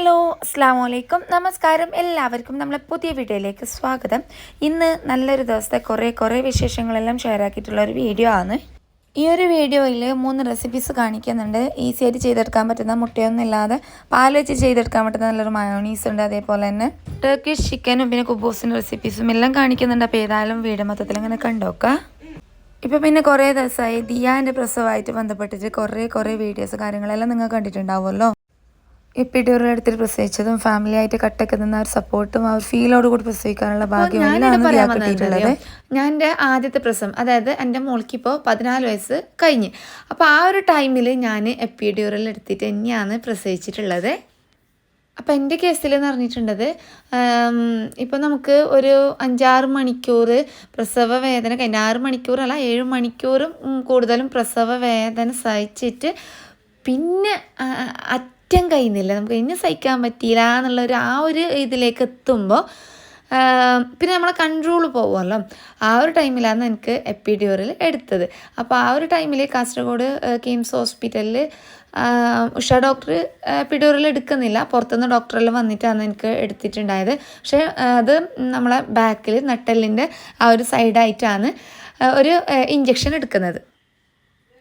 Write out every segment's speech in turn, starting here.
Hello അസ്സാം വലൈക്കും നമസ്കാരം. എല്ലാവർക്കും നമ്മളെ പുതിയ വീഡിയോയിലേക്ക് സ്വാഗതം. ഇന്ന് നല്ലൊരു ദിവസത്തെ കുറേ കുറേ വിശേഷങ്ങളെല്ലാം ഷെയർ ആക്കിയിട്ടുള്ള ഒരു വീഡിയോ ആണ്. ഈ ഒരു വീഡിയോയിൽ മൂന്ന് റെസിപ്പീസ് കാണിക്കുന്നുണ്ട്. ഈസി ആയിട്ട് ചെയ്തെടുക്കാൻ പറ്റുന്ന മുട്ടയൊന്നും ഇല്ലാതെ പാൽ വെച്ച് ചെയ്തെടുക്കാൻ പറ്റുന്ന നല്ലൊരു മയോണീസ് ഉണ്ട്. അതേപോലെ തന്നെ ടർക്കിഷ് ചിക്കനും പിന്നെ കുബൂസിന്റെ റെസിപ്പീസും എല്ലാം കാണിക്കുന്നുണ്ട്. അപ്പോൾ ഏതായാലും വീട് മൊത്തത്തിൽ ഇങ്ങനെ കണ്ടോക്കാം ഇപ്പൊ പിന്നെ കുറേ ദിവസമായി ദിയാന്റെ പ്രസവമായിട്ട് ബന്ധപ്പെട്ടിട്ട് കുറേ കുറേ വീഡിയോസ് കാര്യങ്ങളെല്ലാം നിങ്ങൾ കണ്ടിട്ടുണ്ടാവുമല്ലോ. എപ്പിഡ്യൂറൽ എടുത്തിട്ട് പ്രസവിച്ചതും ഫാമിലി ആയിട്ട് കട്ടൊക്കെ നിന്ന ആ ഒരു സപ്പോർട്ടും ആ ഒരു ഫീലോട് കൂടി പ്രസവിക്കാനുള്ള ഭാഗ്യം ഞാൻ എന്റെ ആദ്യത്തെ പ്രസവം അതായത് എന്റെ മോൾക്ക് ഇപ്പോൾ പതിനാല് വയസ്സ് കഴിഞ്ഞ്. അപ്പോൾ ആ ഒരു ടൈമിൽ ഞാൻ എപ്പിഡ്യൂറൽ എടുത്തിട്ട് തന്നെയാണ് പ്രസവിച്ചിട്ടുള്ളത്. അപ്പോൾ എന്റെ കേസിൽ എന്ന് പറഞ്ഞിട്ടുണ്ടത് ഇപ്പോൾ നമുക്ക് ഒരു അഞ്ചാറ് മണിക്കൂർ പ്രസവ വേദന കഴിഞ്ഞ ആറ് മണിക്കൂറല്ല ഏഴ് മണിക്കൂറും കൂടുതലും പ്രസവ വേദന സഹിച്ചിട്ട് പിന്നെ അറ്റം കഴിയുന്നില്ല. നമുക്ക് ഇനി സഹിക്കാൻ പറ്റിയില്ല എന്നുള്ള ഒരു ആ ഒരു ഇതിലേക്ക് എത്തുമ്പോൾ പിന്നെ നമ്മളെ കൺട്രോൾ പോകുമല്ലോ ആ ഒരു ടൈമിലാണ് എനിക്ക് എപ്പിഡ്യൂറിൽ എടുത്തത്. അപ്പോൾ ആ ഒരു ടൈമിൽ കാസർഗോഡ് കിംസ് ഹോസ്പിറ്റലിൽ ഉഷ ഡോക്ടർ എപ്പിഡ്യൂറിൽ എടുക്കുന്നില്ല. പുറത്തുനിന്ന് ഡോക്ടറെല്ലാം വന്നിട്ടാണ് എനിക്ക് എടുത്തിട്ടുണ്ടായത്. പക്ഷേ അത് നമ്മളെ ബാക്കിൽ നട്ടെല്ലിന്റെ ആ ഒരു സൈഡായിട്ടാണ് ഒരു ഇഞ്ചക്ഷൻ എടുക്കുന്നത്.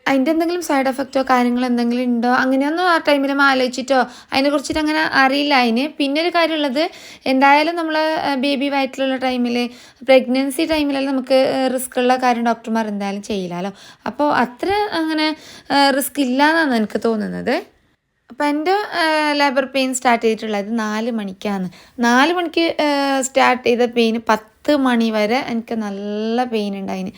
അതിന്റെ എന്തെങ്കിലും സൈഡ് എഫക്റ്റോ കാര്യങ്ങളോ എന്തെങ്കിലും ഉണ്ടോ? അങ്ങനെയൊന്നും ആ ടൈമിലും ആലോചിച്ചിട്ടോ? അതിനെക്കുറിച്ചിട്ട് അങ്ങനെ അറിയില്ല. അതിന് പിന്നെ ഒരു കാര്യമുള്ളത് എന്തായാലും നമ്മൾ ബേബി വയറ്റിലുള്ള ടൈമിൽ പ്രഗ്നൻസി ടൈമിലെല്ലാം നമുക്ക് റിസ്ക് ഉള്ള കാര്യം ഡോക്ടർമാർ എന്തായാലും ചെയ്യില്ലല്ലോ അപ്പോൾ അത്ര അങ്ങനെ റിസ്ക് ഇല്ല എന്നാണ് എനിക്ക് തോന്നുന്നത്. അപ്പം എന്റെ ലേബർ പെയിൻ സ്റ്റാർട്ട് ചെയ്തിട്ടുള്ളത് നാല് മണിക്കാണ്. നാല് മണിക്ക് സ്റ്റാർട്ട് ചെയ്ത പെയിൻ പത്ത് മണി വരെ എനിക്ക് നല്ല പെയിൻ ഉണ്ടായിന്.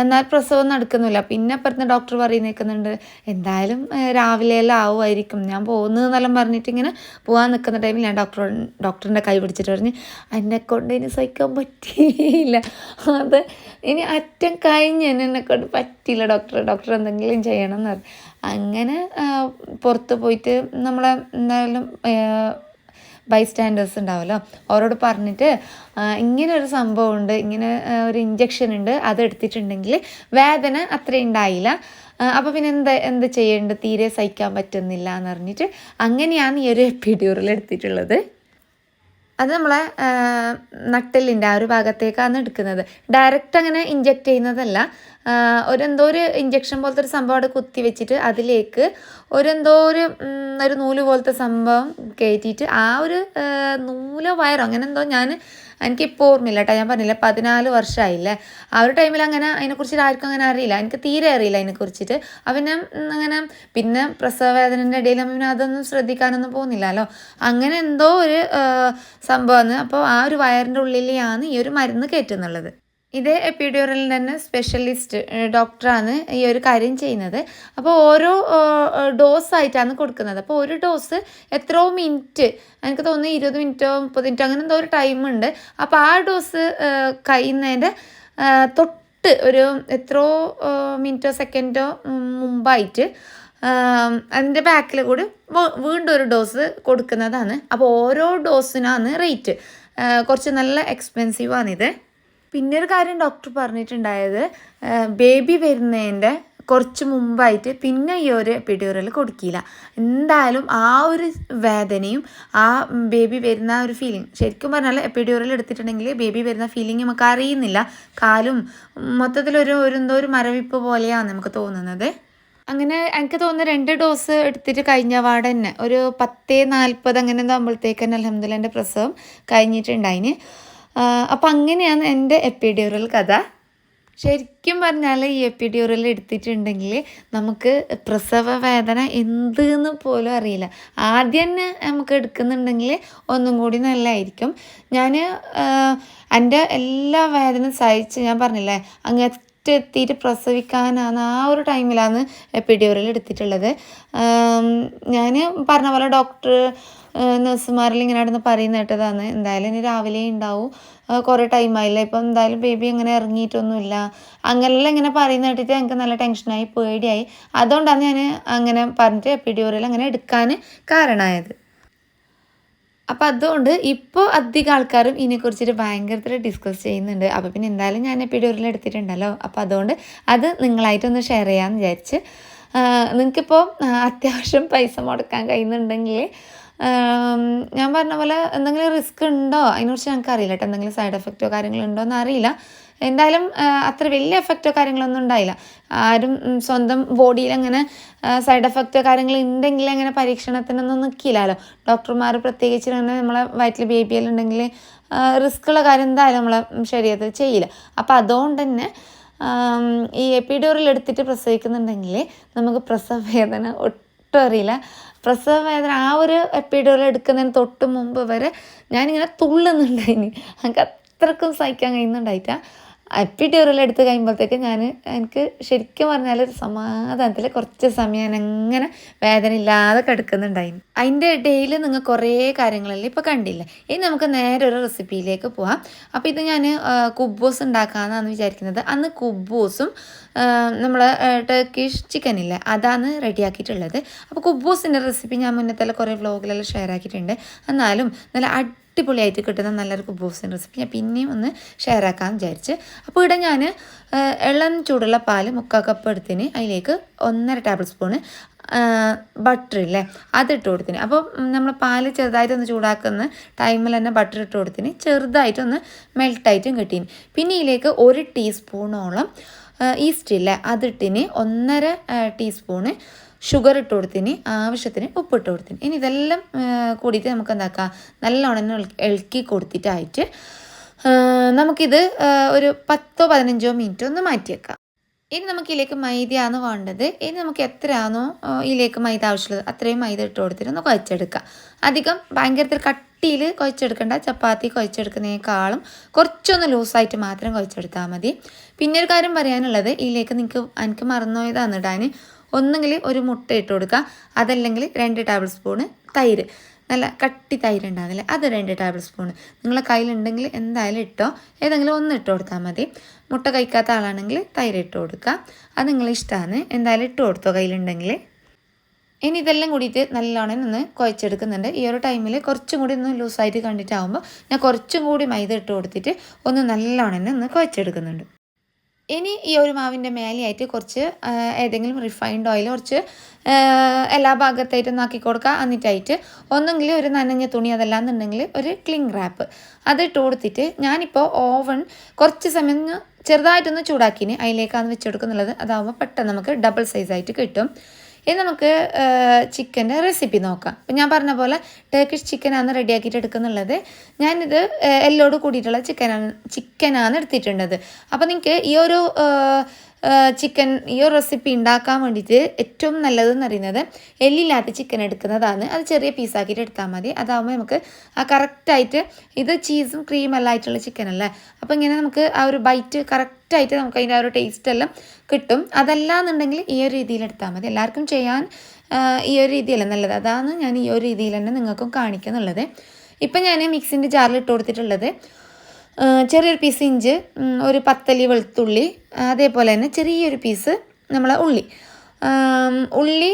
എന്നാൽ പ്രസവം നടക്കുന്നില്ല. പിന്നെ അപ്പുറത്ത് ഡോക്ടർ പറയുന്നേക്കുന്നുണ്ട് എന്തായാലും രാവിലെയെല്ലാം ആവുമായിരിക്കും. ഞാൻ പോകുന്നതെന്നെല്ലാം പറഞ്ഞിട്ട് ഇങ്ങനെ പോകാൻ നിൽക്കുന്ന ടൈമിൽ ഞാൻ ഡോക്ടർ ഡോക്ടറിന്റെ കൈ പിടിച്ചിട്ട് പറഞ്ഞ് എന്നെ കൊണ്ട് ഇനി സഹിക്കാൻ പറ്റിയില്ല. അത് ഇനി അറ്റം കഴിഞ്ഞ് എന്നെ കൊണ്ട് പറ്റിയില്ല ഡോക്ടർ ഡോക്ടർ എന്തെങ്കിലും ചെയ്യണം എന്ന് പറഞ്ഞു. അങ്ങനെ പുറത്ത് പോയിട്ട് നമ്മളെ എന്തായാലും ബൈസ്റ്റാൻഡേഴ്സ് ഉണ്ടാവുമല്ലോ? അവരോട് പറഞ്ഞിട്ട് ഇങ്ങനെ ഒരു സംഭവം ഉണ്ട് ഇങ്ങനെ ഒരു ഇഞ്ചക്ഷൻ ഉണ്ട് അത് എടുത്തിട്ടുണ്ടെങ്കിൽ വേദന അത്രയും ഉണ്ടായില്ല. അപ്പോൾ പിന്നെ എന്താ എന്ത് ചെയ്യേണ്ടത്? തീരെ സഹിക്കാൻ പറ്റുന്നില്ല എന്ന് പറഞ്ഞിട്ട് അങ്ങനെയാണ് ഈ ഒരു എപ്പിഡ്യൂറിൽ എടുത്തിട്ടുള്ളത്. അത് നമ്മളെ നട്ടലിന്റെ ആ ഒരു ഭാഗത്തേക്കാണ് എടുക്കുന്നത്. ഡയറക്റ്റ് അങ്ങനെ ഇഞ്ചക്റ്റ് ചെയ്യുന്നതല്ല. ഒരു എന്തോ ഒരു ഇഞ്ചക്ഷൻ പോലത്തെ ഒരു സംഭവം അവിടെ കുത്തി വെച്ചിട്ട് അതിലേക്ക് ഒരു എന്തോ ഒരു ഒരു നൂൽ പോലത്തെ സംഭവം കയറ്റിയിട്ട് ആ ഒരു നൂല വയറോ അങ്ങനെ എന്തോ ഞാൻ എനിക്കിപ്പോൾ ഓർമ്മയില്ല കേട്ടോ. ഞാൻ പറഞ്ഞില്ല പതിനാല് വർഷമായില്ലേ ആ ഒരു ടൈമിൽ അങ്ങനെ അതിനെക്കുറിച്ചിട്ട് ആർക്കും അങ്ങനെ അറിയില്ല. എനിക്ക് തീരെ അറിയില്ല അതിനെക്കുറിച്ചിട്ട്. അവനെ അങ്ങനെ പിന്നെ പ്രസവ വേദനന്റെ ഇടയിൽ അവന് അതൊന്നും ശ്രദ്ധിക്കാനൊന്നും പോകുന്നില്ലല്ലോ. അങ്ങനെ എന്തോ ഒരു സംഭവമാണ്. അപ്പോൾ ആ ഒരു വയറിന്റെ ഉള്ളിലെയാണ് ഈ ഒരു മരുന്ന് കയറ്റുന്നുള്ളത് ഇതേ എപ്പിഡ്യൂറലിൽ തന്നെ സ്പെഷ്യലിസ്റ്റ് ഡോക്ടറാണ് ഈ ഒരു കാര്യം ചെയ്യുന്നത്. അപ്പോൾ ഓരോ ഡോസ് ആയിട്ടാണ് കൊടുക്കുന്നത്. അപ്പോൾ ഒരു ഡോസ് എത്രയോ മിനിറ്റ് എനിക്ക് തോന്നുന്നു ഇരുപത് മിനിറ്റോ മുപ്പത് മിനിറ്റോ അങ്ങനെ എന്തോ ഒരു ടൈമുണ്ട് അപ്പോൾ ആ ഡോസ് കഴിയുന്നതിന്റെ തൊട്ട് ഒരു എത്രയോ മിനിറ്റോ സെക്കൻഡോ മുമ്പായിട്ട് അതിന്റെ ബാക്കിൽ കൂടി വീണ്ടും ഒരു ഡോസ് കൊടുക്കുന്നതാണ്. അപ്പോൾ ഓരോ ഡോസിനാണ് റേറ്റ് കുറച്ച് നല്ല എക്സ്പെൻസീവാണിത് പിന്നെ ഒരു കാര്യം ഡോക്ടർ പറഞ്ഞിട്ടുണ്ടായത് ബേബി വരുന്നതിന്റെ കുറച്ച് മുമ്പായിട്ട് പിന്നെ ഈ ഒരു എപ്പിഡ്യൂറൽ കൊടുക്കില്ല. എന്തായാലും ആ ഒരു വേദനയും ആ ബേബി വരുന്ന ഒരു ഫീലിംഗ് ശരിക്കും പറഞ്ഞാൽ എപ്പിഡ്യൂറൽ എടുത്തിട്ടുണ്ടെങ്കിൽ ബേബി വരുന്ന ഫീലിംഗ് നമുക്ക് അറിയുന്നില്ല. കാലും മൊത്തത്തിലൊരു ഒരു എന്തോ ഒരു മരവിപ്പ് പോലെയാണ് നമുക്ക് തോന്നുന്നത്. അങ്ങനെ എനിക്ക് തോന്നുന്നു രണ്ട് ഡോസ് എടുത്തിട്ട് കഴിഞ്ഞ പാടെ തന്നെ. ഒരു പത്തേ നാൽപ്പത് അങ്ങനെ എന്താകുമ്പോഴത്തേക്ക് തന്നെ അലഹമ്മദില്ല എന്റെ പ്രസവം കഴിഞ്ഞിട്ടുണ്ടായിന്. അപ്പം അങ്ങനെയാണ് എന്റെ എപ്പിഡ്യൂറൽ കഥ. ശരിക്കും പറഞ്ഞാൽ ഈ എപ്പിഡ്യൂറൽ എടുത്തിട്ടുണ്ടെങ്കിൽ നമുക്ക് പ്രസവ വേദന എന്തെന്ന് പോലും അറിയില്ല. ആദ്യം തന്നെ നമുക്ക് എടുക്കുന്നുണ്ടെങ്കിൽ ഒന്നും കൂടി നല്ലതായിരിക്കും. ഞാൻ എന്റെ എല്ലാ വേദനയും സഹിച്ച് ഞാൻ പറഞ്ഞില്ലേ അങ്ങ് എത്തിയിട്ട് പ്രസവിക്കാനാണ് ആ ഒരു ടൈമിലാണ് എപ്പിഡ്യൂറൽ എടുത്തിട്ടുള്ളത്. ഞാൻ പറഞ്ഞ പോലെ ഡോക്ടർ നഴ്സുമാരിൽ ഇങ്ങനെ നടന്ന് പറയുന്ന കേട്ടതാണ്. എന്തായാലും ഇനി രാവിലെ ഉണ്ടാവും. കുറെ ടൈമായില്ല ഇപ്പം എന്തായാലും ബേബി അങ്ങനെ ഇറങ്ങിയിട്ടൊന്നുമില്ല. അങ്ങനെല്ലാം ഇങ്ങനെ പറയുന്ന കേട്ടിട്ട് എനിക്ക് നല്ല ടെൻഷനായി പേടിയായി. അതുകൊണ്ടാണ് ഞാൻ അങ്ങനെ പറഞ്ഞിട്ട് എപ്പിഡ്യൂറൽ അങ്ങനെ എടുക്കാൻ കാരണമായത്. അപ്പം അതുകൊണ്ട് ഇപ്പോൾ അധികം ആൾക്കാരും ഇതിനെക്കുറിച്ചിട്ട് ഭയങ്കരത്തിൽ ഡിസ്കസ് ചെയ്യുന്നുണ്ട്. അപ്പോൾ പിന്നെ എന്തായാലും ഞാൻ എപ്പിഡ്യൂറിൽ എടുത്തിട്ടുണ്ടല്ലോ. അപ്പോൾ അതുകൊണ്ട് അത് നിങ്ങളായിട്ടൊന്ന് ഷെയർ ചെയ്യാമെന്ന് വിചാരിച്ച്. നിങ്ങൾക്കിപ്പോൾ അത്യാവശ്യം പൈസ മുടക്കാൻ കഴിയുന്നുണ്ടെങ്കിൽ ഞാൻ പറഞ്ഞ പോലെ എന്തെങ്കിലും റിസ്ക് ഉണ്ടോ? അതിനെക്കുറിച്ച് ഞങ്ങൾക്ക് അറിയില്ല കേട്ടോ. എന്തെങ്കിലും സൈഡ് എഫക്റ്റോ കാര്യങ്ങളോ ഉണ്ടോ എന്ന് അറിയില്ല. എന്തായാലും അത്ര വലിയ എഫക്റ്റോ കാര്യങ്ങളൊന്നും ഉണ്ടായില്ല. ആരും സ്വന്തം ബോഡിയിൽ അങ്ങനെ സൈഡ് എഫക്റ്റോ കാര്യങ്ങൾ ഉണ്ടെങ്കിൽ അങ്ങനെ പരീക്ഷണത്തിനൊന്നും നിൽക്കില്ലല്ലോ ഡോക്ടർമാർ പ്രത്യേകിച്ച് അങ്ങനെ നമ്മളെ വയറ്റിൽ ബേബിയെല്ലാം ഉണ്ടെങ്കിൽ റിസ്ക് ഉള്ള കാര്യം എന്തായാലും നമ്മളെ ശരീരത്തിൽ ചെയ്യില്ല. അപ്പോൾ അതുകൊണ്ട് തന്നെ ഈ എപ്പിഡോറിൽ എടുത്തിട്ട് പ്രസവിക്കുന്നുണ്ടെങ്കിൽ നമുക്ക് പ്രസവ വേദന ഒട്ടും അറിയില്ല. പ്രസവ വേദന ആ ഒരു എപ്പിഡോൾ എടുക്കുന്നതിന് തൊട്ട് മുമ്പ് വരെ ഞാനിങ്ങനെ തുള്ളുന്നുണ്ടായിന്. എനിക്ക് അത്രക്കും സഹിക്കാൻ കഴിയുന്നുണ്ടായിട്ടാ. എപ്പിഡോറിൽ എടുത്ത് കഴിയുമ്പോഴത്തേക്ക് ഞാൻ എനിക്ക് ശരിക്കും പറഞ്ഞാൽ ഒരു സമാധാനത്തിൽ കുറച്ച് സമയം ഞാൻ അങ്ങനെ വേദന ഇല്ലാതെ കിടക്കുന്നുണ്ടായിരുന്നു അതിന്റെ ഇടയിൽ നിങ്ങൾ കുറേ കാര്യങ്ങളല്ലേ ഇപ്പോൾ കണ്ടില്ല? ഇനി നമുക്ക് നേരെ ഒരു റെസിപ്പിയിലേക്ക് പോവാം. അപ്പോൾ ഇത് ഞാൻ കുബ്ബൂസ് ഉണ്ടാക്കാമെന്നാണ് വിചാരിക്കുന്നത്. അന്ന് കുബ്ബൂസും നമ്മൾ ടർക്കിഷ് ചിക്കൻ ഇല്ല അതാണ് റെഡിയാക്കിയിട്ടുള്ളത് അപ്പോൾ കുബ്ബൂസിന്റെ റെസിപ്പി ഞാൻ മുന്നത്തെ കുറേ വ്ലോഗിലെല്ലാം ഷെയർ ആക്കിയിട്ടുണ്ട്. എന്നാലും നല്ല അടിപൊളിയായിട്ട് കിട്ടുന്ന നല്ലൊരു കുബൂസിന്റെ റെസിപ്പി ഞാൻ പിന്നെയും ഒന്ന് ഷെയർ ആക്കാമെന്ന് വിചാരിച്ച്. അപ്പോൾ ഇവിടെ ഞാൻ ഇളം ചൂടുള്ള പാൽ മുക്കാൽ കപ്പ് എടുത്തിന് അതിലേക്ക് ഒന്നര ടേബിൾ സ്പൂണ് ബട്ടർ ഇല്ലേ അതിട്ട് കൊടുത്തിന് അപ്പോൾ നമ്മൾ പാൽ ചെറുതായിട്ടൊന്ന് ചൂടാക്കുന്ന ടൈമിൽ തന്നെ ബട്ടർ ഇട്ട് കൊടുത്തിന് ചെറുതായിട്ടൊന്ന് മെൽട്ടായിട്ടും കിട്ടീന്. പിന്നെ ഇതിലേക്ക് ഒരു ടീസ്പൂണോളം ഈസ്റ്റ് ഇല്ലേ അതിട്ടിന് ഒന്നര ടീസ്പൂണ് ഷുഗർ ഇട്ട് കൊടുത്തിന് ആവശ്യത്തിന് ഉപ്പിട്ട് കൊടുത്തിന്. ഇനി ഇതെല്ലാം കൂടിയിട്ട് നമുക്ക് എന്താക്കാം? നല്ലോണം ഇളക്കി കൊടുത്തിട്ടായിട്ട് നമുക്കിത് ഒരു പത്തോ പതിനഞ്ചോ മിനിറ്റ് ഒന്ന് മാറ്റിയേക്കാം. ഇനി നമുക്ക് ഇതിലേക്ക് മൈദയാണ് വേണ്ടത്. ഇനി നമുക്ക് എത്രയാണോ ഇതിലേക്ക് മൈദ ആവശ്യമുള്ളത് അത്രയും മൈദ ഇട്ട് കൊടുത്തിട്ട് ഒന്ന് കുഴച്ചെടുക്കാം. അധികം ഭയങ്കരത്തിൽ കട്ടിയിൽ കുഴച്ചെടുക്കേണ്ട ചപ്പാത്തി കുഴച്ചെടുക്കുന്നതിനേക്കാളും കുറച്ചൊന്ന് ലൂസായിട്ട് മാത്രം കുഴച്ചെടുത്താൽ മതി. പിന്നെ ഒരു കാര്യം പറയാനുള്ളത് ഇതിലേക്ക് നിങ്ങൾക്ക് എനിക്ക് മറന്നുപോയതാണ് ഇടാൻ ഒന്നുകിൽ ഒരു മുട്ട ഇട്ട് കൊടുക്കുക. അതല്ലെങ്കിൽ രണ്ട് ടേബിൾ സ്പൂണ് തൈര്. നല്ല കട്ടി തൈര് ഉണ്ടാകില്ലേ അത് രണ്ട് ടേബിൾ സ്പൂൺ നിങ്ങളെ കയ്യിലുണ്ടെങ്കിൽ എന്തായാലും ഇട്ടോ? ഏതെങ്കിലും ഒന്ന് ഇട്ട് കൊടുത്താൽ മതി. മുട്ട കഴിക്കാത്ത ആളാണെങ്കിൽ തൈര് ഇട്ട് കൊടുക്കുക. അത് നിങ്ങളെ ഇഷ്ടമാണ് എന്തായാലും ഇട്ട് കൊടുത്തോ കയ്യിലുണ്ടെങ്കിൽ. ഇനി ഇതെല്ലാം കൂടിയിട്ട് നല്ലോണം ഒന്ന് കുഴച്ചെടുക്കുന്നുണ്ട്. ഈ ഒരു ടൈമിൽ കുറച്ചും കൂടി ഒന്ന് ലൂസായിട്ട് കണ്ടിട്ടാവുമ്പോൾ ഞാൻ കുറച്ചും കൂടി മൈദ ഇട്ട് കൊടുത്തിട്ട് ഒന്ന് നല്ലോണം ഒന്ന് കുഴച്ചെടുക്കുന്നുണ്ട്. ഇനി ഈ ഒരു മാവിന്റെ മേലെയായിട്ട് കുറച്ച് ഏതെങ്കിലും റിഫൈൻഡ് ഓയിൽ കുറച്ച് എല്ലാ ഭാഗത്തായിട്ട് ആക്കി കൊടുക്കുക. എന്നിട്ടായിട്ട് ഒന്നെങ്കിൽ ഒരു നനഞ്ഞ തുണി അതല്ലാന്നുണ്ടെങ്കിൽ ഒരു ക്ലിങ് റാപ്പ് അത് ഇട്ട് കൊടുത്തിട്ട് ഞാനിപ്പോൾ ഓവൺ കുറച്ച് സമയം ചെറുതായിട്ടൊന്ന് ചൂടാക്കിന് അതിലേക്കാണ് വെച്ചെടുക്കുന്നുള്ളത് അതാകുമ്പോൾ പെട്ടെന്ന് നമുക്ക് ഡബിൾ സൈസായിട്ട് കിട്ടും. ഇനി നമുക്ക് ചിക്കന്റെ റെസിപ്പി നോക്കാം. അപ്പം ഞാൻ പറഞ്ഞ പോലെ ടേക്കിഷ് ചിക്കനാണ് റെഡിയാക്കിയിട്ട് എടുക്കുന്നുള്ളത്. ഞാനിത് എല്ലോട് കൂടിയിട്ടുള്ള ചിക്കനാണ് ചിക്കനാണ് എടുത്തിട്ടുള്ളത്. അപ്പോൾ നിങ്ങൾക്ക് ഈ ഒരു ചിക്കൻ ഈ ഒരു റെസിപ്പി ഉണ്ടാക്കാൻ വേണ്ടിയിട്ട് ഏറ്റവും നല്ലതെന്ന് അറിയുന്നത് എല്ലില്ലാത്ത ചിക്കൻ എടുക്കുന്നതാണ്. അത് ചെറിയ പീസാക്കിയിട്ട് എടുത്താൽ മതി. അതാകുമ്പോൾ നമുക്ക് ആ കറക്റ്റായിട്ട് ഇത് ചീസും ക്രീം എല്ലാം ആയിട്ടുള്ള ചിക്കൻ അല്ലേ? അപ്പോൾ ഇങ്ങനെ നമുക്ക് ആ ഒരു ബൈറ്റ് കറക്റ്റായിട്ട് നമുക്ക് അതിന്റെ ആ ഒരു ടേസ്റ്റ് എല്ലാം കിട്ടും. അതല്ലാന്നുണ്ടെങ്കിൽ ഈ ഒരു രീതിയിൽ എടുത്താൽ മതി. എല്ലാവർക്കും ചെയ്യാൻ ഈ ഒരു രീതിയല്ല നല്ലത്. അതാണ് ഞാൻ ഈ ഒരു രീതിയിൽ തന്നെ നിങ്ങൾക്കും കാണിക്കുന്നുള്ളത് ഇപ്പം ഞാൻ മിക്സിന്റെ ജാറിൽ ഇട്ട് കൊടുത്തിട്ടുള്ളത്. ചെറിയൊരു പീസ് ഇഞ്ച് ഒരു പത്തലി വെളുത്തുള്ളി അതേപോലെ തന്നെ ചെറിയൊരു പീസ് നമ്മളെ ഉള്ളി. ഉള്ളി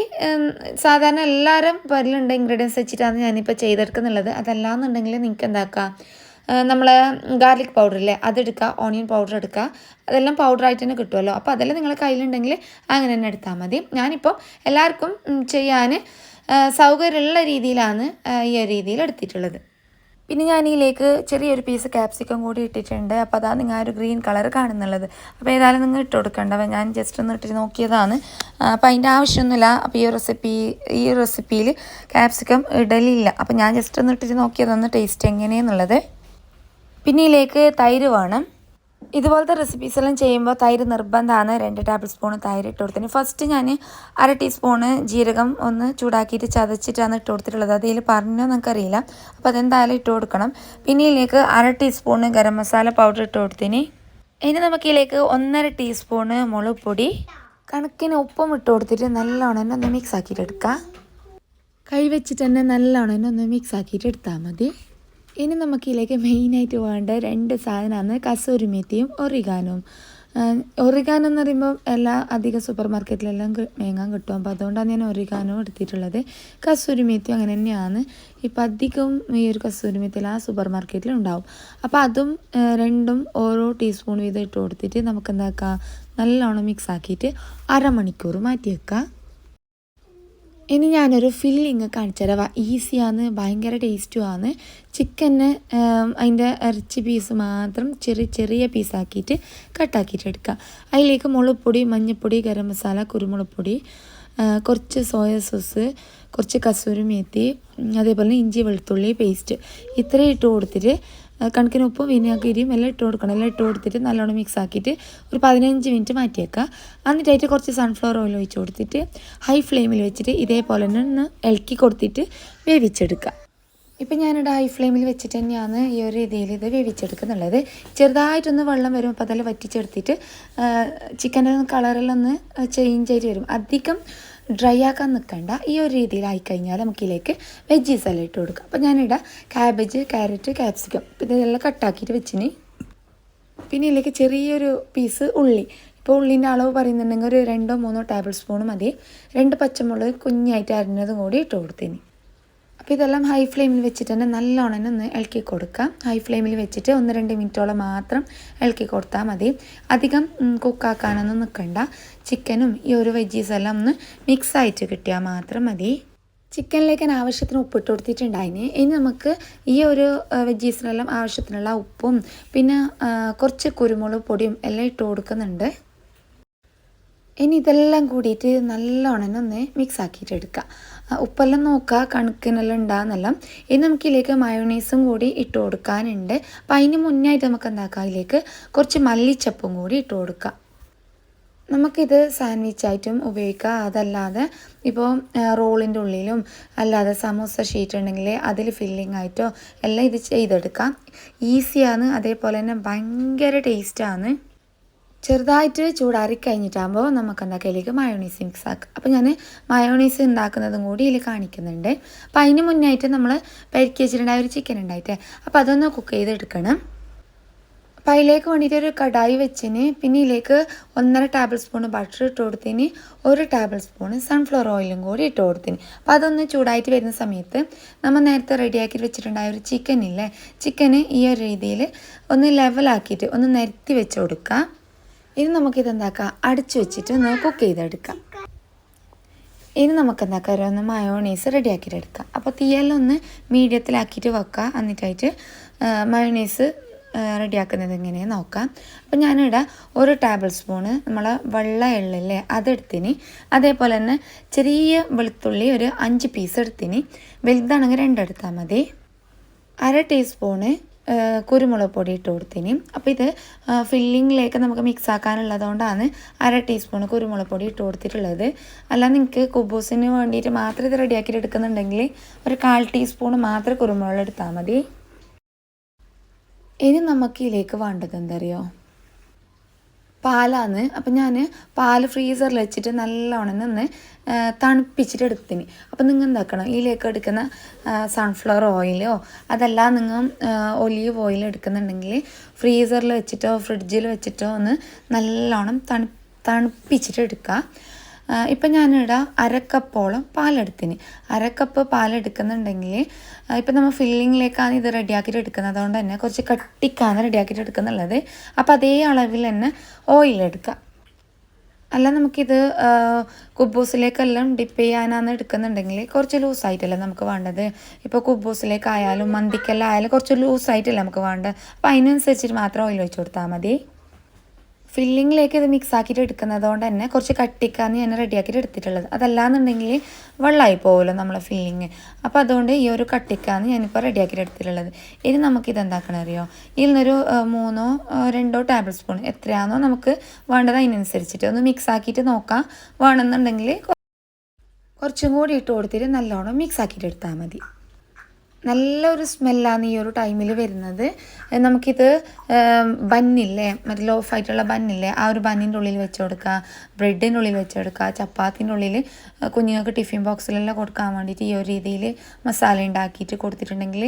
സാധാരണ എല്ലാവരും വരലുണ്ട് ഇൻഗ്രീഡിയൻസ് വെച്ചിട്ടാണ് ഞാനിപ്പോൾ ചെയ്തെടുക്കുന്നുള്ളത്. അതല്ലാന്നുണ്ടെങ്കിൽ നിങ്ങൾക്ക് എന്താക്കാം? നമ്മൾ ഗാർലിക് പൗഡർ ഇല്ലേ അതെടുക്കുക ഓണിയൻ പൗഡർ എടുക്കുക അതെല്ലാം പൗഡറായിട്ട് തന്നെ കിട്ടുമല്ലോ അപ്പോൾ അതെല്ലാം നിങ്ങളെ കയ്യിലുണ്ടെങ്കിൽ അങ്ങനെ തന്നെ എടുത്താൽ മതി. ഞാനിപ്പോൾ എല്ലാവർക്കും ചെയ്യാൻ സൗകര്യമുള്ള രീതിയിലാണ് ഈ രീതിയിൽ എടുത്തിട്ടുള്ളത്. പിന്നെ ഞാൻ ഇതിലേക്ക് ചെറിയൊരു പീസ് ക്യാപ്സിക്കം കൂടി ഇട്ടിട്ടുണ്ട്. അപ്പോൾ അതാണ് നിങ്ങൾ ഒരു ഗ്രീൻ കളർ കാണുന്നുള്ളത്. അപ്പോൾ ഏതായാലും നിങ്ങൾ ഇട്ട് കൊടുക്കേണ്ട അപ്പോൾ ഞാൻ ജസ്റ്റ് ഒന്ന് ഇട്ടിട്ട് നോക്കിയതാണ്. അപ്പോൾ അതിന്റെ ആവശ്യമൊന്നുമില്ല. അപ്പോൾ ഈ റെസിപ്പി ഈ റെസിപ്പിയിൽ ക്യാപ്സിക്കം ഇടലില്ല. അപ്പോൾ ഞാൻ ജസ്റ്റ് ഒന്ന് ഇട്ടിട്ട് നോക്കിയതാണ് ടേസ്റ്റ് എങ്ങനെയെന്നുള്ളത്. പിന്നെ ഇതിലേക്ക് തൈര് വേണം. ഇതുപോലത്തെ റെസിപ്പീസ് എല്ലാം ചെയ്യുമ്പോൾ തൈര് നിർബന്ധമാണ്. രണ്ട് ടേബിൾ സ്പൂൺ തൈര് ഇട്ട് കൊടുത്തിന് ഫസ്റ്റ് ഞാൻ അര ടീസ്പൂണ് ജീരകം ഒന്ന് ചൂടാക്കിയിട്ട് ചതച്ചിട്ടാണ് ഇട്ട് കൊടുത്തിട്ടുള്ളത്. അതിൽ പറഞ്ഞോ നമുക്കറിയില്ല അപ്പോൾ അതെന്തായാലും ഇട്ട് കൊടുക്കണം. പിന്നെ ഇതിലേക്ക് അര ടീസ്പൂണ് ഗരം മസാല പൗഡർ ഇട്ട് കൊടുത്തിന്. ഇനി നമുക്ക് ഇതിലേക്ക് ഒന്നര ടീസ്പൂണ് മുളക് പൊടി. കണക്കിന് ഉപ്പും ഇട്ട് കൊടുത്തിട്ട് നല്ലോണം തന്നെ ഒന്ന് മിക്സ് ആക്കിയിട്ട് എടുക്കാം. കൈ വെച്ചിട്ട് തന്നെ നല്ലോണം തന്നെ ഒന്ന് മിക്സ് ആക്കിയിട്ട് എടുത്താൽ മതി. ഇനി നമുക്കിതിലേക്ക് മെയിനായിട്ട് വേണ്ട രണ്ട് സാധനമാണ് കസൂരി ഒറിഗാനും. ഒറിഗാനോ എന്ന് പറയുമ്പോൾ എല്ലാ അധിക സൂപ്പർ മാർക്കറ്റിലെല്ലാം മേങ്ങാൻ കിട്ടും. അപ്പോൾ അതുകൊണ്ടാണ് ഞാൻ ഒറിഗാനോ എടുത്തിട്ടുള്ളത്. കസൂരി മേത്തിയും അങ്ങനെ തന്നെയാണ്. ഇപ്പം അധികം ഈ ഒരു കസൂരി മേത്തിയിൽ ആ സൂപ്പർ മാർക്കറ്റിൽ ഉണ്ടാവും. അപ്പോൾ അതും രണ്ടും ഓരോ ടീസ്പൂൺ വീതം ഇട്ട് കൊടുത്തിട്ട് നമുക്ക് എന്താക്കാം നല്ലോണം മിക്സ് ആക്കിയിട്ട് അരമണിക്കൂർ മാറ്റി വെക്കാം ഇനി ഞാനൊരു ഫില്ലിങ് കാണിച്ചു തരാം. ഈസിയാണ് ഭയങ്കര ടേസ്റ്റുമാണ് ചിക്കന് അതിന്റെ ഇറച്ചി പീസ് മാത്രം ചെറിയ ചെറിയ പീസാക്കിയിട്ട് കട്ടാക്കിയിട്ട് എടുക്കുക അതിലേക്ക് മുളകുപൊടി മഞ്ഞൾപ്പൊടി ഗരം മസാല കുരുമുളക് പൊടി കുറച്ച് സോയ സോസ് കുറച്ച് കസൂരി മേത്തി അതേപോലെ ഇഞ്ചി വെളുത്തുള്ളി പേസ്റ്റ് ഇത്രയും ഇട്ട് കൊടുത്തിട്ട് കണക്കിന് ഉപ്പും വിനാഗിരിയും എല്ലാം ഇട്ട് കൊടുക്കണം. എല്ലാം ഇട്ട് കൊടുത്തിട്ട് നല്ലോണം മിക്സ് ആക്കിയിട്ട് ഒരു പതിനഞ്ച് മിനിറ്റ് മാറ്റി വെക്കുക എന്നിട്ടായിട്ട് കുറച്ച് സൺഫ്ലവർ ഓയിൽ ഒഴിച്ച് കൊടുത്തിട്ട് ഹൈ ഫ്ലെയിമിൽ വെച്ചിട്ട് ഇതേപോലെ തന്നെ ഒന്ന് ഇളക്കി കൊടുത്തിട്ട് വേവിച്ചെടുക്കുക. ഇപ്പം ഞാനിവിടെ ഹൈ ഫ്ലെയിമിൽ വെച്ചിട്ട് തന്നെയാണ് ഈ ഒരു രീതിയിൽ ഇത് വേവിച്ചെടുക്കുന്നുള്ളത്. ചെറുതായിട്ടൊന്ന് വെള്ളം വരും അപ്പോൾ അതെല്ലാം വറ്റിച്ചെടുത്തിട്ട് ചിക്കന്റെ കളറെല്ലാം ഒന്ന് ചേഞ്ച് ആയിട്ട് വരും. അധികം ഡ്രൈ ആക്കാൻ നിൽക്കണ്ട ഈ ഒരു രീതിയിലായി കഴിഞ്ഞാൽ നമുക്കിതിലേക്ക് വെജീസ് എല്ലാം ഇട്ട് കൊടുക്കാം. അപ്പോൾ ഞാനിവിടെ ക്യാബേജ് ക്യാരറ്റ് ക്യാപ്സിക്കം ഇതെല്ലാം കട്ടാക്കിയിട്ട് വെച്ചിന്. പിന്നെ ഇതിലേക്ക് ചെറിയൊരു പീസ് ഉള്ളി. ഇപ്പോൾ ഉള്ളിന്റെ അളവ് പറയുന്നുണ്ടെങ്കിൽ ഒരു രണ്ടോ മൂന്നോ ടേബിൾ സ്പൂൺ മതി. രണ്ട് പച്ചമുളക് കുഞ്ഞായിട്ട് അരിഞ്ഞതും കൂടി ഇട്ട് കൊടുത്തിന്. അപ്പോൾ ഇതെല്ലാം ഹൈ ഫ്ലെയിമിൽ വെച്ചിട്ട് തന്നെ നല്ലോണം തന്നെ ഒന്ന് ഇളക്കി കൊടുക്കുക ഹൈ ഫ്ലെയിമിൽ വെച്ചിട്ട് ഒന്ന് രണ്ട് മിനിറ്റോളം മാത്രം ഇളക്കി കൊടുത്താൽ മതി. അധികം കുക്കാക്കാനൊന്നും നിൽക്കണ്ട ചിക്കനും ഈ ഒരു വെജീസ് എല്ലാം ഒന്ന് മിക്സ് ആയിട്ട് കിട്ടിയാൽ മാത്രം മതി. ചിക്കനിലേക്ക് ഞാൻ ആവശ്യത്തിന് ഉപ്പിട്ട് കൊടുത്തിട്ടുണ്ടായിന്. ഇനി നമുക്ക് ഈ ഒരു വെജീസിനെല്ലാം ആവശ്യത്തിനുള്ള ഉപ്പും പിന്നെ കുറച്ച് കുരുമുളക് പൊടിയും എല്ലാം ഇട്ട് കൊടുക്കുന്നുണ്ട്. ഇനി ഇതെല്ലാം കൂടിയിട്ട് നല്ലോണം ഒന്ന് മിക്സ് ആക്കിയിട്ട് എടുക്കുക ഉപ്പെല്ലാം നോക്കുക കണക്കിനെല്ലാം ഉണ്ടാകുന്നെല്ലാം ഇനി നമുക്ക് ഇതിലേക്ക് മയോണൈസും കൂടി ഇട്ട് കൊടുക്കാനുണ്ട്. അപ്പം അതിന് മുന്നായിട്ട് നമുക്ക് എന്താക്കാം? അതിലേക്ക് കുറച്ച് മല്ലിച്ചപ്പും കൂടി ഇട്ട് കൊടുക്കാം. നമുക്കിത് സാൻഡ്വിച്ചായിട്ടും ഉപയോഗിക്കാം. അതല്ലാതെ ഇപ്പോൾ റോളിന്റെ ഉള്ളിലും അല്ലാതെ സമോസ ഷീറ്റ് ഉണ്ടെങ്കിൽ അതിൽ ഫില്ലിംഗ് ആയിട്ടോ എല്ലാം ഇത് ചെയ്തെടുക്കാം. ഈസിയാണ് അതേപോലെ തന്നെ ഭയങ്കര ടേസ്റ്റാണ് ചെറുതായിട്ട് ചൂടാറി കഴിഞ്ഞിട്ടാകുമ്പോൾ നമുക്ക് എന്താ കയ്യിലേക്ക് മയോണൈസ് മിക്സ് ആക്കുക അപ്പോൾ ഞാൻ മയോണീസ് ഉണ്ടാക്കുന്നതും കൂടി ഇതിൽ കാണിക്കുന്നുണ്ട്. അപ്പം അതിന് മുന്നായിട്ട് നമ്മൾ പരിക്കി വെച്ചിട്ടുണ്ടായ ഒരു ചിക്കൻ ഉണ്ടായിട്ടേ അപ്പോൾ അതൊന്ന് കുക്ക് ചെയ്തെടുക്കണം. അപ്പം അതിലേക്ക് വേണ്ടിയിട്ട് ഒരു കടായി വെച്ചിന് പിന്നെ ഇതിലേക്ക് ഒന്നര ടേബിൾ സ്പൂൺ ബട്ടർ ഇട്ട് കൊടുത്തിന് ഒരു ടേബിൾ സ്പൂൺ സൺഫ്ലവർ ഓയിലും കൂടി ഇട്ട് കൊടുത്തിന് അപ്പോൾ അതൊന്ന് ചൂടായിട്ട് വരുന്ന സമയത്ത് നമ്മൾ നേരത്തെ റെഡിയാക്കി വെച്ചിട്ടുണ്ടായ ഒരു ചിക്കൻ ഇല്ലേ ചിക്കന് ഈ ഒരു രീതിയിൽ ഒന്ന് ലെവലാക്കിയിട്ട് ഒന്ന് നിരത്തി വെച്ച് കൊടുക്കുക ഇനി നമുക്കിത് എന്താക്കാം അടിച്ചു വെച്ചിട്ട് ഒന്ന് കുക്ക് ചെയ്തെടുക്കാം. ഇനി നമുക്ക് എന്താക്കാം ഒന്ന് മയോണൈസ് റെഡിയാക്കിയിട്ട് എടുക്കാം അപ്പോൾ തീയെല്ലാം ഒന്ന് മീഡിയത്തിലാക്കിയിട്ട് വെക്കുക എന്നിട്ടായിട്ട് മയോണൈസ് റെഡിയാക്കുന്നത് എങ്ങനെയാണ് നോക്കാം. അപ്പോൾ ഞാനിവിടെ ഒരു ടേബിൾ സ്പൂണ് നമ്മളെ വെള്ള എള്ളില്ലേ അതെടുത്തിന്. അതേപോലെ തന്നെ ചെറിയ വെളുത്തുള്ളി ഒരു അഞ്ച് പീസ് എടുത്തിന്. വലുതാണെങ്കിൽ രണ്ടെടുത്താൽ മതി. അര ടീസ്പൂണ് കുരുമുളക് പൊടി ഇട്ട് കൊടുത്തിന്. അപ്പോൾ ഇത് ഫില്ലിങ്ങിലേക്ക് നമുക്ക് മിക്സ് ആക്കാനുള്ളതുകൊണ്ടാണ് അര ടീസ്പൂൺ കുരുമുളക് പൊടി ഇട്ട് കൊടുത്തിട്ടുള്ളത്. അല്ല നിങ്ങൾക്ക് കുബൂസിന് വേണ്ടിയിട്ട് മാത്രം ഇത് റെഡിയാക്കിയിട്ട് എടുക്കുന്നുണ്ടെങ്കിൽ ഒരു കാൽ ടീസ്പൂൺ മാത്രം കുരുമുളക് എടുത്താൽ മതി. ഇനി നമുക്ക് ഇതിലേക്ക് വേണ്ടത് എന്തറിയോ? പാലാണ് അപ്പം ഞാൻ പാൽ ഫ്രീസറിൽ വെച്ചിട്ട് നല്ലോണം നിന്ന് തണുപ്പിച്ചിട്ട് എടുത്തിന്. അപ്പം നിങ്ങൾ എന്താക്കണം? ഇതിലേക്ക് എടുക്കുന്ന സൺഫ്ലവർ ഓയിലോ അതല്ല നിങ്ങൾ ഒലീവ് ഓയിൽ എടുക്കുന്നുണ്ടെങ്കിൽ ഫ്രീസറിൽ വെച്ചിട്ടോ ഫ്രിഡ്ജിൽ വെച്ചിട്ടോ ഒന്ന് നല്ലോണം തണു തണുപ്പിച്ചിട്ട് എടുക്കുക ഇപ്പം ഞാനിവിടെ അരക്കപ്പോളം പാലെടുത്തിന്. അരക്കപ്പ് പാലെടുക്കുന്നുണ്ടെങ്കിൽ ഇപ്പം നമ്മൾ ഫില്ലിങ്ങിലേക്കാണ് ഇത് റെഡിയാക്കിയിട്ട് എടുക്കുന്നത്. അതുകൊണ്ട് തന്നെ കുറച്ച് കട്ടിക്കാണ് റെഡിയാക്കിയിട്ട് എടുക്കുന്നുള്ളത്. അപ്പോൾ അതേ അളവിൽ തന്നെ ഓയിൽ എടുക്കുക അല്ല നമുക്കിത് കുബൂസിലേക്കെല്ലാം ഡിപ്പ് ചെയ്യാനാണ് എടുക്കുന്നുണ്ടെങ്കിൽ കുറച്ച് ലൂസായിട്ടല്ലേ നമുക്ക് വേണ്ടത്? ഇപ്പോൾ കുബൂസിലേക്കായാലും മന്തിക്കെല്ലാം ആയാലും കുറച്ച് ലൂസായിട്ടല്ലേ നമുക്ക് വേണ്ടത്? അപ്പോൾ അതിനനുസരിച്ചിട്ട് മാത്രം ഓയിൽ ഒഴിച്ച് കൊടുത്താൽ മതി. ഫില്ലിങ്ങിലേക്ക് ഇത് മിക്സ് ആക്കിയിട്ട് എടുക്കുന്നത് കൊണ്ട് തന്നെ കുറച്ച് കട്ടിക്കാന്ന് ഞാൻ റെഡിയാക്കിയിട്ട് എടുത്തിട്ടുള്ളത്. അതല്ലാന്നുണ്ടെങ്കിൽ വെള്ളമായി പോകുമല്ലോ നമ്മളെ ഫില്ലിങ്. അപ്പോൾ അതുകൊണ്ട് ഈ ഒരു കട്ടിക്കാന്ന് ഞാനിപ്പോൾ റെഡിയാക്കിയിട്ട് എടുത്തിട്ടുള്ളത്. ഇനി നമുക്കിത് എന്താക്കണം അറിയോ? ഇതിൽ നിന്നൊരു മൂന്നോ രണ്ടോ ടേബിൾ സ്പൂൺ എത്രയാണോ നമുക്ക് വേണ്ടത് അതിനനുസരിച്ചിട്ട് ഒന്ന് മിക്സ് ആക്കിയിട്ട് നോക്കാം. വേണമെന്നുണ്ടെങ്കിൽ കുറച്ചും കൂടി ഇട്ട് കൊടുത്തിട്ട് നല്ലോണം മിക്സ് ആക്കിയിട്ട് എടുത്താൽ മതി. നല്ലൊരു സ്മെല്ലാണ് ഈ ഒരു ടൈമിൽ വരുന്നത്. നമുക്കിത് ബന്നില്ലേ മറ്റേ ലോഫ് ആയിട്ടുള്ള ബന്നില്ലേ ആ ഒരു ബന്നിന്റെ ഉള്ളിൽ വെച്ച് കൊടുക്കുക ബ്രെഡിന്റെ ഉള്ളിൽ വെച്ച് കൊടുക്കുക ചപ്പാത്തിന്റെ ഉള്ളിൽ കുഞ്ഞുങ്ങൾക്ക് ടിഫിൻ ബോക്സിലെല്ലാം കൊടുക്കാൻ വേണ്ടിയിട്ട് ഈ ഒരു രീതിയിൽ മസാല ഉണ്ടാക്കിയിട്ട് കൊടുത്തിട്ടുണ്ടെങ്കിൽ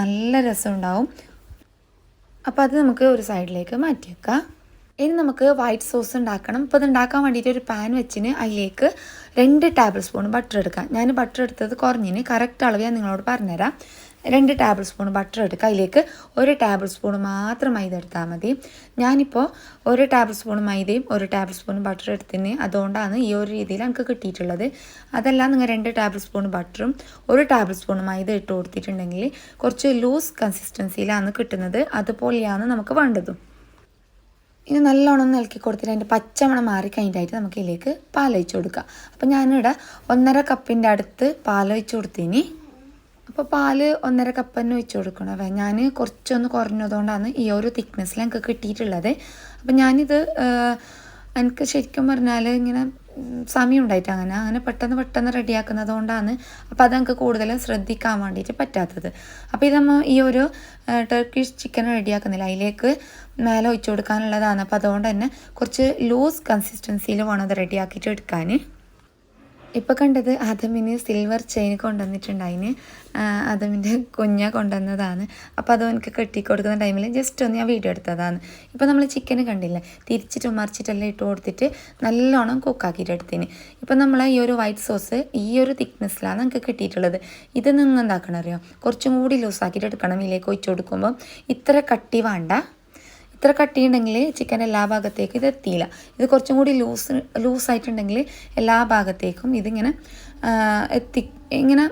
നല്ല രസമുണ്ടാവും അപ്പോൾ അത് നമുക്ക് ഒരു സൈഡിലേക്ക് മാറ്റി വെക്കാം. ഇനി നമുക്ക് വൈറ്റ് സോസ് ഉണ്ടാക്കണം. അപ്പോൾ അത് ഉണ്ടാക്കാൻ വേണ്ടിയിട്ട് ഒരു പാൻ വെച്ചിന് അതിലേക്ക് രണ്ട് ടേബിൾ സ്പൂൺ ബട്ടർ എടുക്കാം. ഞാൻ ബട്ടർ എടുത്തത് കുറഞ്ഞിന് കറക്റ്റ് അളവ് ഞാൻ നിങ്ങളോട് പറഞ്ഞുതരാം. രണ്ട് ടേബിൾ സ്പൂൺ ബട്ടർ എടുക്കുക. അതിലേക്ക് ഒരു ടേബിൾ സ്പൂൺ മാത്രം മൈദ എടുത്താൽ മതി. ഞാനിപ്പോൾ ഒരു ടേബിൾ സ്പൂൺ മൈദയും ഒരു ടേബിൾ സ്പൂൺ ബട്ടർ എടുത്തിന് അതുകൊണ്ടാണ് ഈ ഒരു രീതിയിൽ എനിക്ക് കിട്ടിയിട്ടുള്ളത്. അതല്ല നിങ്ങൾ രണ്ട് ടേബിൾ സ്പൂൺ ബട്ടറും ഒരു ടേബിൾ സ്പൂൺ മൈദ ഇട്ട് കൊടുത്തിട്ടുണ്ടെങ്കിൽ കുറച്ച് ലൂസ് കൺസിസ്റ്റൻസിയിലാണ് കിട്ടുന്നത്. അതുപോലെയാണ് നമുക്ക് വേണ്ടതും. ഇനി നല്ലോണം ഒന്ന് ഇളക്കി കൊടുത്തിട്ട് അതിന്റെ പച്ചമണം മാറി കഴിഞ്ഞിട്ടായിട്ട് നമുക്ക് ഇതിലേക്ക് പാൽ ഒഴിച്ച് കൊടുക്കാം. അപ്പോൾ ഞാനിവിടെ ഒന്നര കപ്പിന്റെ അടുത്ത് പാൽ ഒഴിച്ച് കൊടുത്തിനി. അപ്പോൾ പാൽ ഒന്നര കപ്പ് തന്നെ ഒഴിച്ച് കൊടുക്കണം. ഞാൻ കുറച്ചൊന്ന് കുറഞ്ഞതുകൊണ്ടാണ് ഈ ഒരു തിക്നെസ്സിൽ എനിക്ക് കിട്ടിയിട്ടുള്ളത്. അപ്പം ഞാനിത് എനിക്ക് ശരിക്കും പറഞ്ഞാൽ ഇങ്ങനെ സമയം ഉണ്ടായിട്ട് അങ്ങനെ അങ്ങനെ പെട്ടെന്ന് പെട്ടെന്ന് റെഡിയാക്കുന്നത് കൊണ്ടാണ് അപ്പോൾ അത് നമുക്ക് കൂടുതൽ ശ്രദ്ധിക്കാൻ വേണ്ടിയിട്ട് പറ്റാത്തത്. അപ്പോൾ ഇത് നമ്മൾ ഈ ഒരു ടർക്കിഷ് ചിക്കൻ റെഡിയാക്കുന്നില്ല. അതിലേക്ക് മേലെ ഒഴിച്ചു കൊടുക്കാനുള്ളതാണ്. അപ്പോൾ അതുകൊണ്ട് തന്നെ കുറച്ച് ലൂസ് കൺസിസ്റ്റൻസിയിൽ വേണം അത് റെഡിയാക്കിയിട്ട് എടുക്കാൻ ഇപ്പോൾ കണ്ടത് ആദമിന് സിൽവർ ചെയിൻ കൊണ്ടുവന്നിട്ടുണ്ടായിന്. ആദമിന്റെ കുഞ്ഞ കൊണ്ടുവന്നതാണ്. അപ്പോൾ അത് എനിക്ക് കെട്ടി കൊടുക്കുന്ന ടൈമിൽ ജസ്റ്റ് ഒന്ന് ഞാൻ വീഡിയോ എടുത്തതാണ്. ഇപ്പോൾ നമ്മൾ ചിക്കൻ കണ്ടില്ലേ? തിരിച്ചിട്ടും മറിച്ചിട്ടെല്ലാം ഇട്ട് കൊടുത്തിട്ട് നല്ലോണം കുക്കാക്കിയിട്ട് എടുത്തിന്. ഇപ്പോൾ നമ്മൾ ഈ ഒരു വൈറ്റ് സോസ് ഈ ഒരു തിക്നെസ്സിലാണ് നമുക്ക് കിട്ടിയിട്ടുള്ളത്. ഇത് നിങ്ങൾ എന്താക്കണം അറിയോ കുറച്ചും കൂടി ലൂസാക്കിയിട്ട് എടുക്കണം. ഇതിലേക്ക് ഒഴിച്ചു കൊടുക്കുമ്പോൾ ഇത്ര കട്ടി വേണ്ട. ഇത്ര കട്ടിയുണ്ടെങ്കിൽ ചിക്കൻ എല്ലാ ഭാഗത്തേക്കും ഇത് എത്തിയില്ല. ഇത് കുറച്ചും കൂടി ലൂസ് ലൂസായിട്ടുണ്ടെങ്കിൽ എല്ലാ ഭാഗത്തേക്കും ഇതിങ്ങനെ എത്തി ഇങ്ങനെ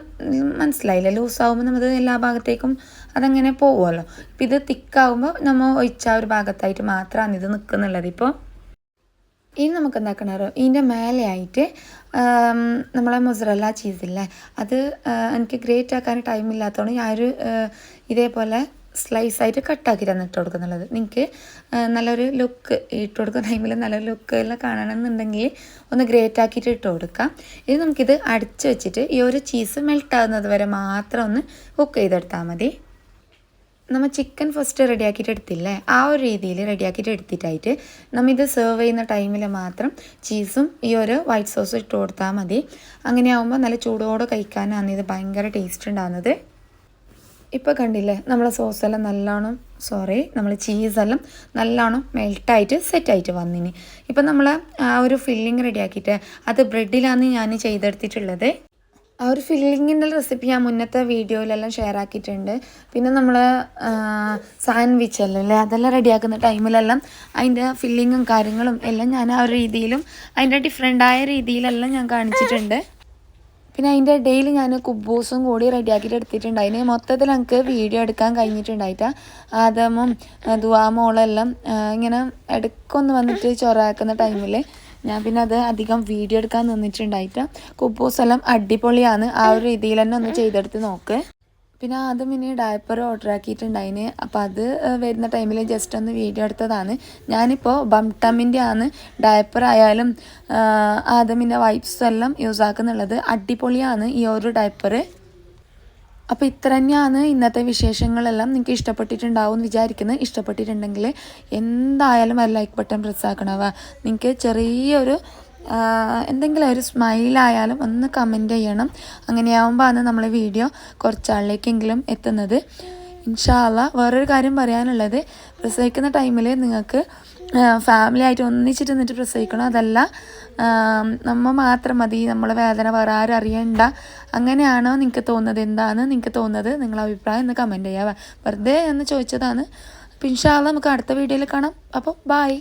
മനസ്സിലായില്ല. ലൂസാവുമ്പോൾ നമ്മൾ എല്ലാ ഭാഗത്തേക്കും അതങ്ങനെ പോകുമല്ലോ ഇപ്പം ഇത് തിക്കാവുമ്പോൾ നമ്മൾ ഒഴിച്ച ഒരു ഭാഗത്തായിട്ട് മാത്രമാണ് ഇത് നിൽക്കുന്നുള്ളത് ഇപ്പോൾ ഇനി നമുക്ക് എന്താക്കണോ ഇതിന്റെ മേലെയായിട്ട് നമ്മളെ മൊസറല്ല ചീസില്ലേ അത് എനിക്ക് ഗ്രേറ്റ് ആക്കാൻ ടൈം ഇല്ലാത്തതുകൊണ്ട് ഞാനൊരു ഇതേപോലെ സ്ലൈസ് ആയിട്ട് കട്ടാക്കി തന്നിട്ട് കൊടുക്കുന്നുള്ളത്. നിങ്ങൾക്ക് നല്ലൊരു ലുക്ക് ഇട്ട് കൊടുക്കുന്ന ടൈമിൽ നല്ലൊരു ലുക്ക് എല്ലാം കാണണമെന്നുണ്ടെങ്കിൽ ഒന്ന് ഗ്രേറ്റ് ആക്കിയിട്ട് ഇട്ട് കൊടുക്കാം. ഇത് നമുക്കിത് അടിച്ച് വെച്ചിട്ട് ഈ ഒരു ചീസ് മെൽറ്റ് ആകുന്നത് വരെ മാത്രം ഒന്ന് കുക്ക് ചെയ്തെടുത്താൽ മതി. നമ്മൾ ചിക്കൻ ഫസ്റ്റ് റെഡിയാക്കിയിട്ട് എടുത്തില്ലേ? ആ ഒരു രീതിയിൽ റെഡിയാക്കിയിട്ട് എടുത്തിട്ടായിട്ട് നമ്മൾ ഇത് സെർവ് ചെയ്യുന്ന ടൈമിൽ മാത്രം ചീസും ഈ ഒരു വൈറ്റ് സോസും ഇട്ട് കൊടുത്താൽ മതി. അങ്ങനെ ആകുമ്പോൾ നല്ല ചൂടോടെ കഴിക്കാനാണ് ഇത് ഭയങ്കര ടേസ്റ്റ് ഉണ്ടാകുന്നത് ഇപ്പോൾ കണ്ടില്ലേ നമ്മളെ സോസെല്ലാം നല്ലോണം സോറി നമ്മൾ ചീസെല്ലാം നല്ലോണം മെൽട്ടായിട്ട് സെറ്റായിട്ട് വന്നിനി. ഇപ്പം നമ്മൾ ആ ഒരു ഫില്ലിങ് റെഡിയാക്കിയിട്ട് അത് ബ്രെഡിലാണ് ഞാൻ ചെയ്തെടുത്തിട്ടുള്ളത്. ആ ഒരു ഫില്ലിങ്ങിന്റെ റെസിപ്പി ഞാൻ മുന്നത്തെ വീഡിയോയിലെല്ലാം ഷെയർ ആക്കിയിട്ടുണ്ട്. പിന്നെ നമ്മൾ സാൻഡ്വിച്ച് അല്ലേ അതെല്ലാം റെഡിയാക്കുന്ന ടൈമിലെല്ലാം അതിന്റെ ഫില്ലിങ്ങും കാര്യങ്ങളും എല്ലാം ഞാൻ ആ ഒരു രീതിയിലും അതിന്റെ ഡിഫറെന്റായ രീതിയിലെല്ലാം ഞാൻ കാണിച്ചിട്ടുണ്ട്. പിന്നെ അതിന്റെ ഇടയിൽ ഞാൻ കുബൂസും കൂടി റെഡിയാക്കിയിട്ട് എടുത്തിട്ടുണ്ട്. അതിന് മൊത്തത്തിൽ എനിക്ക് വീഡിയോ എടുക്കാൻ കഴിഞ്ഞിട്ടുണ്ടായിട്ട്. ആദമും ദുവാമോളെല്ലാം ഇങ്ങനെ ഇടയ്ക്കൊന്ന് വന്നിട്ട് ചൊറാക്കുന്ന ടൈമിൽ ഞാൻ പിന്നെ അത് അധികം വീഡിയോ എടുക്കാൻ നിന്നിട്ടുണ്ടായിട്ട്. കുബൂസെല്ലാം അടിപൊളിയാണ്. ആ ഒരു രീതിയിൽ തന്നെ ഒന്ന് ചെയ്തെടുത്ത് നോക്ക്. പിന്നെ ആദ്യം ഇനി ഡയപ്പർ ഓർഡർ ആക്കിയിട്ടുണ്ടായിന് അപ്പോൾ അത് വരുന്ന ടൈമിൽ ജസ്റ്റ് ഒന്ന് വീഡിയോ എടുത്തതാണ്. ഞാനിപ്പോൾ ബംടമ്മിന്റെ ആണ് ഡയപ്പർ ആയാലും ആദമിന്റെ വൈപ്സ് എല്ലാം യൂസ് ആക്കുന്നുള്ളത്. അടിപൊളിയാണ് ഈ ഒരു ഡയപ്പർ അപ്പോൾ ഇത്ര തന്നെയാണ് ഇന്നത്തെ വിശേഷങ്ങളെല്ലാം നിങ്ങൾക്ക് ഇഷ്ടപ്പെട്ടിട്ടുണ്ടാവും എന്ന് വിചാരിക്കുന്നത് ഇഷ്ടപ്പെട്ടിട്ടുണ്ടെങ്കിൽ എന്തായാലും ഒരു ലൈക്ക് ബട്ടൺ പ്രസ് ആക്കണവ. നിങ്ങൾക്ക് ചെറിയൊരു എന്തെങ്കിലും ഒരു സ്മൈലായാലും ഒന്ന് കമന്റ് ചെയ്യണം. അങ്ങനെയാവുമ്പോൾ ആണ് നമ്മളെ വീഡിയോ കുറച്ചാളിലേക്കെങ്കിലും എത്തുന്നത്. ഇൻഷാല്ല വേറൊരു കാര്യം പറയാനുള്ളത്. പ്രസവിക്കുന്ന ടൈമിൽ നിങ്ങൾക്ക് ഫാമിലി ആയിട്ട് ഒന്നിച്ചിട്ട് നിന്നിട്ട് പ്രസവിക്കണം? അതല്ല നമ്മൾ നമ്മ മാത്രം മതി. നമ്മളെ വേദന വേറെ ആരും അറിയണ്ട. അങ്ങനെയാണോ നിങ്ങൾക്ക് തോന്നുന്നത്? എന്താണ് നിങ്ങൾക്ക് തോന്നുന്നത്? നിങ്ങളെ അഭിപ്രായം ഒന്ന് കമന്റ് ചെയ്യാം. വെറുതെ എന്ന് ചോദിച്ചതാണ്. അപ്പം ഇൻഷാല്ല നമുക്ക് അടുത്ത വീഡിയോയിൽ കാണാം. അപ്പോൾ ബായ്